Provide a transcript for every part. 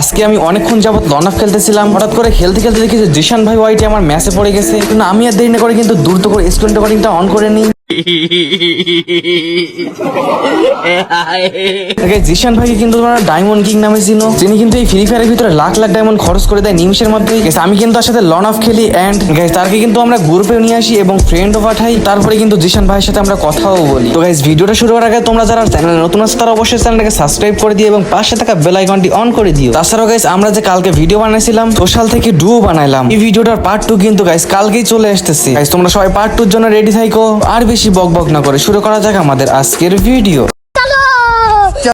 আজকে আমি অনেকক্ষণ যাবত লন অফ খেলতেছিলাম, হঠাৎ করে খেলতে খেলতে দেখি যে জিশান ভাই ওয়াইটি আমার ম্যাচে পড়ে গেছে। কিন্তু আমি আর দেরি না করে কিন্তু দ্রুত করে স্ক্রিন রেকর্ডিংটা অন করে নিই। জিশান কিন্তু ডায়মন্ড কিং নামে চিনো। কিন্তু এই ফ্রি ফায়ারের ভিতরে লাখ লাখ ডায়মন্ড খরচ করে দেয় নিমিশের মধ্যে আমি কিন্তু তার সাথে লন অফ খেলি অ্যান্ড তারকে কিন্তু আমরা গ্রুপে নিয়ে আসি এবং ফ্রেন্ডও পাঠাই। তারপরে কিন্তু জিশান ভাইয়ের সাথে আমরা কথাও বলি। তো গাইস ভিডিওটা শুরু করার আগে তোমরা যারা চ্যানেলে নতুন আছে, তারা অবশ্যই চ্যানেলটাকে সাবস্ক্রাইব করে দিও এবং পাশে থাকা বেল আইকনটি অন করে দিও। তাছাড়াও গাইস আমরা যে কালকে ভিডিও বানাইছিলাম সোশ্যাল থেকে ডুও বানাইলাম। এই ভিডিওটার পার্ট টু কিন্তু গাইস কালকেই চলে আসতেছে। গাইস তোমরা সবাই পার্ট টুর জন্য রেডি থাকো আর বেশি বক বক না করে। শুরু করা যাক আমাদের আজকের ভিডিও।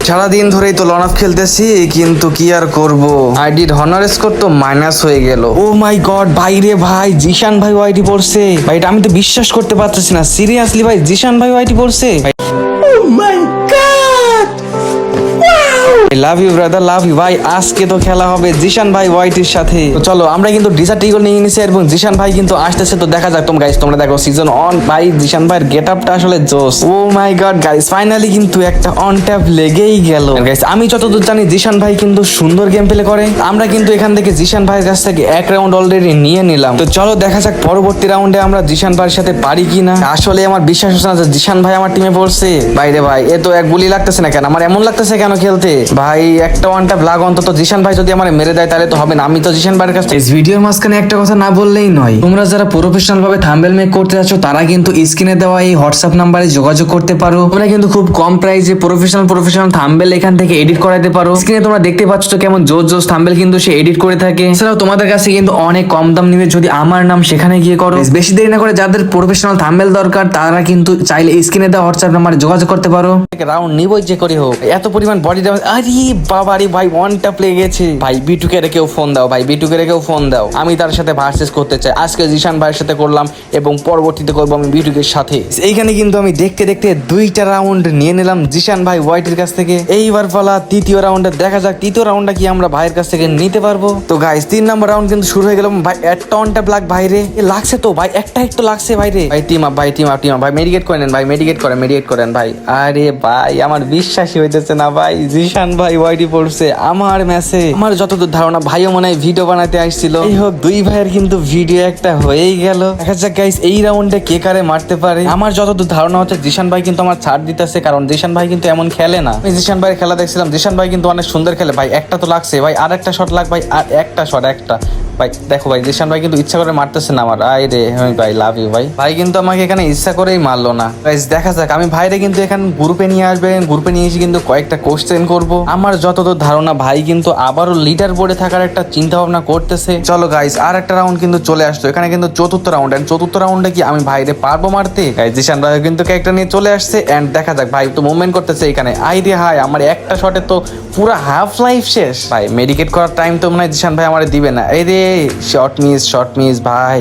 সারাদিন ধরেই তো লন অফ খেলতেছি কিন্তু কি আর করব? আইডির হনার স্কোর তো মাইনাস হয়ে গেল। ও মাই গড, ভাই রে ভাই, জিশান ভাই ওয়াইটি পড়ছে। ভাই, এটা আমি তো বিশ্বাস করতে পারতেছি না। সিরিয়াসলি ভাই, জিশান ভাই ওয়াইটি পড়ছে। Love you brother love you ভাই, আজকে তো খেলা হবে জিশান ভাই ওয়াইটির সাথে। তো চলো, আমরা কিন্তু ডিসার্ট ইগল নিয়ে নিছি এবং জিশান ভাই কিন্তু আসতেছে। তো দেখা যাক তোমরা গাইস তোমরা দেখো সিজন অন ভাই, জিশান ভাইয়ের গেট আপটা আসলে জোস। Oh my god guys finally কিন্তু একটা অন ট্যাপ লেগেই গেল। গাইস আমি যতদূর জানি, জিশান ভাই কিন্তু সুন্দর গেম প্লে করে। আমরা কিন্তু এখান থেকে জিশান ভাইয়ের কাছ থেকে এক রাউন্ড অলরেডি নিয়ে নিলাম। তো চলো, দেখা যাক, পরবর্তী রাউন্ডে আমরা জিশান ভাইয়ের সাথে পারি কিনা। আসলে আমার বিশ্বাস হচ্ছে না যে জিশান ভাই আমার টিমে পড়ছে। বাইরে ভাই, এ তো এক গুলি লাগতেছে না কেন? আমার এমন লাগতেছে কেন খেলতে? ভাই একটা ওয়ান ট্যাপ লাগ অন্তত। জিশান ভাই যদি আমার মেরে দেয় তাহলে তো হবে না। আমি তো জিশান ভাইয়ের কাছে এই ভিডিওর মাঝখানে একটা কথা না বললেই নয়। তোমরা যারা প্রফেশনাল ভাবে থাম্বেল মেক করতে যাচ্ছ তারা কিন্তু স্ক্রিনে দেওয়া এই হোয়াটসঅ্যাপ নাম্বারে যোগাযোগ করতে পারো। তোমরা কিন্তু খুব কম প্রাইসে প্রফেশনাল প্রফেশনাল থাম্বেল এখান থেকে এডিট করাতে পারো। স্ক্রিনে তোমরা দেখতে পাচ্ছ তো কেমন জোর জোর থাম্বেল কিন্তু সে এডিট করে থাকে। এছাড়াও তোমাদের কাছে কিন্তু অনেক কম দাম নিবে যদি আমার নাম সেখানে গিয়ে করো। বেশি দেরি না করে যাদের প্রফেশনাল থাম্বেল দরকার তারা কিন্তু চাইলে স্ক্রিনে দেওয়া হোয়াটসঅ্যাপ নাম্বারে যোগাযোগ করতে পারো। রাউন্ড নিবই যে করে হোক। এত পরিমাণ বডি ড্যামেজ আরে বাবা রে ভাই ওয়ান ট্যাপ লেগে গেছে। ভাই বিটুকে রেখেও ফোন দাও, ভাই বিটুকে রেখেও ফোন দাও। আমি তার সাথে ভার্সেস করতে চাই। আজকে জিশান ভাইয়ের সাথে করলাম এবং পরবর্তীতে করব আমি বিটুকের সাথে। এইখানে কিন্তু আমি দেখতে দেখতে দুইটা রাউন্ড নিয়ে নিলাম জিশান ভাই হোয়াইটের কাছ থেকে। এইবার পালা তৃতীয় রাউন্ডে দেখা যাক তৃতীয় রাউন্ডটা কি আমরা ভাইয়ের কাছ থেকে নিতে পারব। তো গাইস তিন নম্বর রাউন্ড কিন্তু শুরু হয়ে গেল। ভাই একটা অন ট্যাপ লাগ ভাইরে লাগছে তো ভাই, একটা একটু লাগছে ভাইরে ভাই টিম আপ ভাই টিম আপ টিম আপ ভাই মেডিকেট করে নেন, ভাই মেডিকেট করেন মেডিকেট করেন, ভাই। আরে ভাই, আমার বিশ্বাসই হইতেছে না ভাই, জিশান ভাই ওয়াইডি পড়ছে, আমার ম্যাচে আমার যতদূর ধারণা, ভাইও মনে হয় ভিডিও বানাতে আসছিল। এই হোক, দুই ভাইয়ের কিন্তু ভিডিও একটা হয়েই গেল। দেখা যাক গাইস এই রাউন্ডে কে কারে মারতে পারে। আমার যতদূর ধারণা হচ্ছে, জিশান ভাই কিন্তু আমার ছাড় দিতেছে, কারণ জিশান ভাই কিন্তু এমন খেলে না। আমি জিশান ভাইয়ের খেলা দেখছিলাম, জিশান ভাই কিন্তু অনেক সুন্দর খেলে। ভাই, একটা তো লাগছে, ভাই আর একটা শট লাগ, ভাই, আর একটা শট একটা। ভাই, দেখো ভাই, জিশান ভাই কিন্তু ইচ্ছা করে মারতেছে না আমার। আই রে ভাই লাভ ইউ ভাই। ভাই কিন্তু আমাকে এখানে ইচ্ছা করেই মারলো না। গাইস দেখা যাক, আমি ভাইরে কিন্তু এখানে গ্রুপে নিয়ে আসবে গ্রুপে নিয়ে এসে কিন্তু কয়েকটা কোশ্চেন করব। আমার যতদূর ধারণা, ভাই কিন্তু আবারও লিডার বোর্ডে থাকার একটা চিন্তা ভাবনা করতেছে। চলো গাইস আর একটা রাউন্ড কিন্তু চলে আসতো এখানে কিন্তু চতুর্থ রাউন্ড এন্ড চতুর্থ রাউন্ডে কি আমি ভাইরে পারব মারতে? গাইস জিশান ভাই কিন্তু ক্যারেক্টার নিয়ে চলে আসছে এন্ড দেখা যাক, ভাই তো মুভমেন্ট করতেছে এখানে। আই রে হাই আমার একটা শটে তো পুরো হাফ লাইফ শেষ। ভাই মেডিকেট করার টাইম তো মনে হয় জিশান ভাই আমার দিবে না। এই রে শর্ট মিস শর্ট মিস ভাই।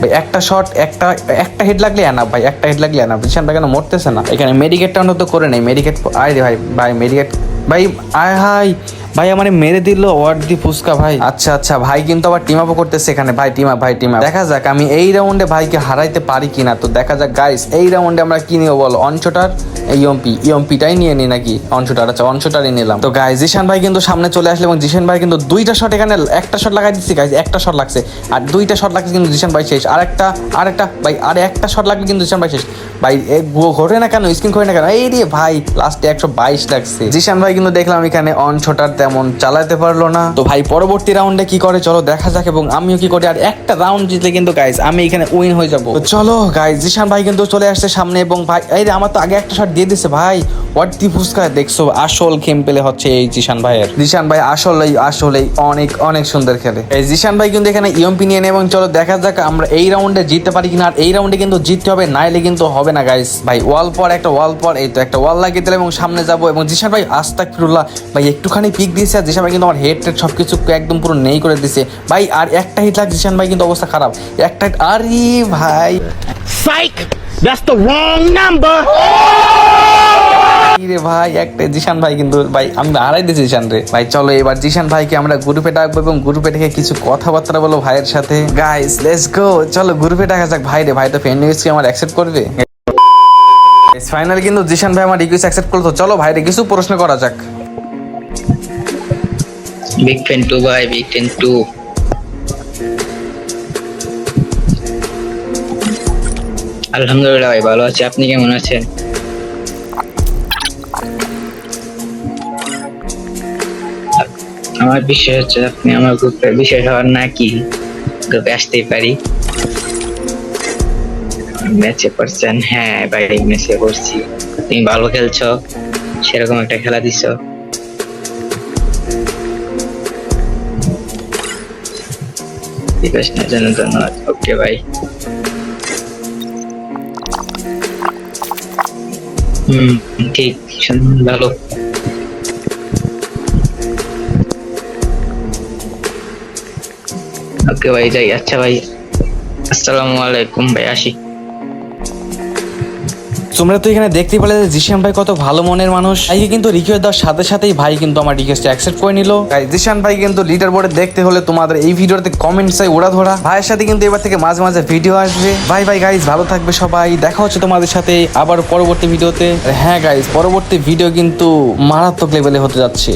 ভাই, একটা শর্ট একটা একটা হেড লাগলে আনা ভাই, একটা হেড লাগলে আনা বুঝছেন? ভাই, কেন মরতেছে না? এখানে মেডিকেটটা অন্তত করে নেই। মেডিকেট আয় রে ভাই ভাই মেডিকেট ভাই, আয় হাই ভাই আমার মেরে দিল ওয়ার্ড দি ফুসকা ভাই। আচ্ছা আচ্ছা ভাই কিন্তু আবার টিম আপও করতেছে এখানে। ভাই টিম আপ ভাই টিম আপ দেখা যাক আমি এই রাউন্ডে ভাইকে হারাইতে পারি কিনা। তো দেখা যাক গাইস এই রাউন্ডে আমরা কি নিব বলো? অনশোটার ইয়ম্পি ইয়ম্পিটাই নিয়ে নি নাকি? অনশোটার আচ্ছা অনশোটারই নিলাম। তো গাইস জিশান ভাই কিন্তু সামনে চলে আসলে এবং জিশান ভাই কিন্তু দুইটা শট এখানে একটা শট লাগাই দিচ্ছি গাইস একটা শট লাগছে। আর দুইটা শট লাগছে কিন্তু জিশান ভাই শেষ। আর একটা আর একটা ভাই আর একটা শট লাগবে কিন্তু জিশান ভাই শেষ। ভাই এ গো- ঘটে না কেন স্ক্রিন ঘটে না কেন? এই রে ভাই লাস্টে একশো বাইশ লাগছে। জিশান ভাই কিন্তু দেখলাম এখানে অন ছোটার তেমন চালাতে পারল না। তো ভাই, পরবর্তী রাউন্ডে কি করে? চলো দেখা যাক এবং আমিও কি করি? আর একটা রাউন্ড জিতলে কিন্তু গাইস আমি এখানে উইন হয়ে যাব। চলো গাইস জিশান ভাই কিন্তু চলে আসছে সামনে এবং ভাই, এই আমার তো আগে একটা শট দিয়ে দিছে ভাই। হোয়াট দি ফুসকা দেখছ, আসল গেম পেলে হচ্ছে এই জিশান ভাইয়ের। জিশান ভাই আসলেই আসলেই অনেক অনেক সুন্দর খেলে। এই জিশান ভাই কিন্তু এখানে ইয়ম্পি নিয়ে নেয় এবং চলো দেখা যাক আমরা এই রাউন্ডে জিততে পারি কিনা। আর এই রাউন্ডে কিন্তু জিততে হবে, নাইলে কিন্তু হবে না গাইস ভাই ওয়াল পর একটা ওয়াল পর, এই তো একটা ওয়াল লাগিয়ে দিলাম এবং সামনে যাব এবং জিশান ভাই আস্তাক ফিরুল্লাহ ভাই, একটুখানি পিক দিয়েছে আর জিশান ভাই কিন্তু আমার হেড টেড সবকিছু একদম পুরো নেই করে দিছে। ভাই আর একটা হিট লাগ জিশান ভাই কিন্তু অবস্থা খারাপ। একটা আরে ভাই। Psych! That's the wrong number! রে ভাই একটা জিশান ভাই কিন্তু ভাই আমি হারাই দিয়েছি জিশান রে। ভাই চলো এবার জিশান ভাইকে আমরা গ্রুপে ডাকবো এবং গ্রুপে ডেকে কিছু কথাবার্তা বলো ভাইয়ের সাথে। গাইস লেটস গো চলো গ্রুপে ডাকা যাক। ভাই রে ভাই তো ফ্রেন্ড রিকোয়েস্ট আমার অ্যাকসেপ্ট করবে? ফাইনাল কিন্তু জিশান ভাই আমার রিকোয়েস্ট অ্যাকসেপ্ট করল। চলো ভাইরে কিছু প্রশ্ন করা যাক। বিগ ফ্যান টু ভাই বিগ ফ্যান টু আলহামদুলিল্লাহ ভাই, ভালো আছি। আপনি কেমন আছেন? আমার বিশ্বাস হচ্ছে, আপনি আমার গ্রুপের বিশেষ হওয়ার নাকি গ্রুপে আসতেই পারি। ম্যাচে করছেন হ্যাঁ ভাই ম্যাচে করছি তুমি ভালো খেলছো, সেরকম একটা খেলা দিছো। বিকাশের জন্য ধন্যবাদ ওকে ভাই হুম ঠিক শুনুন, ভালো ওকে ভাই যাই আচ্ছা ভাই আসসালামু আলাইকুম ভাই আসি তোমরা তো এখানে দেখতে পেলে যে জিশান ভাই কত ভালো মনের মানুষ। ভাইকে কিন্তু রিকোয়েস্ট দেওয়ার সাথে সাথেই ভাই কিন্তু আমার রিকোয়েস্ট অ্যাকসেপ্ট করে নিল। জিশান ভাই কিন্তু লিডার বোর্ডে দেখতে হলে তোমাদের এই ভিডিওতে কমেন্ট চাই ওড়া ধরা। ভাইয়ের সাথে কিন্তু এবার থেকে মাঝে মাঝে ভিডিও আসবে। বাই বাই গাইজ ভালো থাকবে সবাই। দেখা হচ্ছে তোমাদের সাথে আবার পরবর্তী ভিডিওতে হ্যাঁ গাইজ পরবর্তী ভিডিও কিন্তু মারাত্মক লেভেলে হতে যাচ্ছে।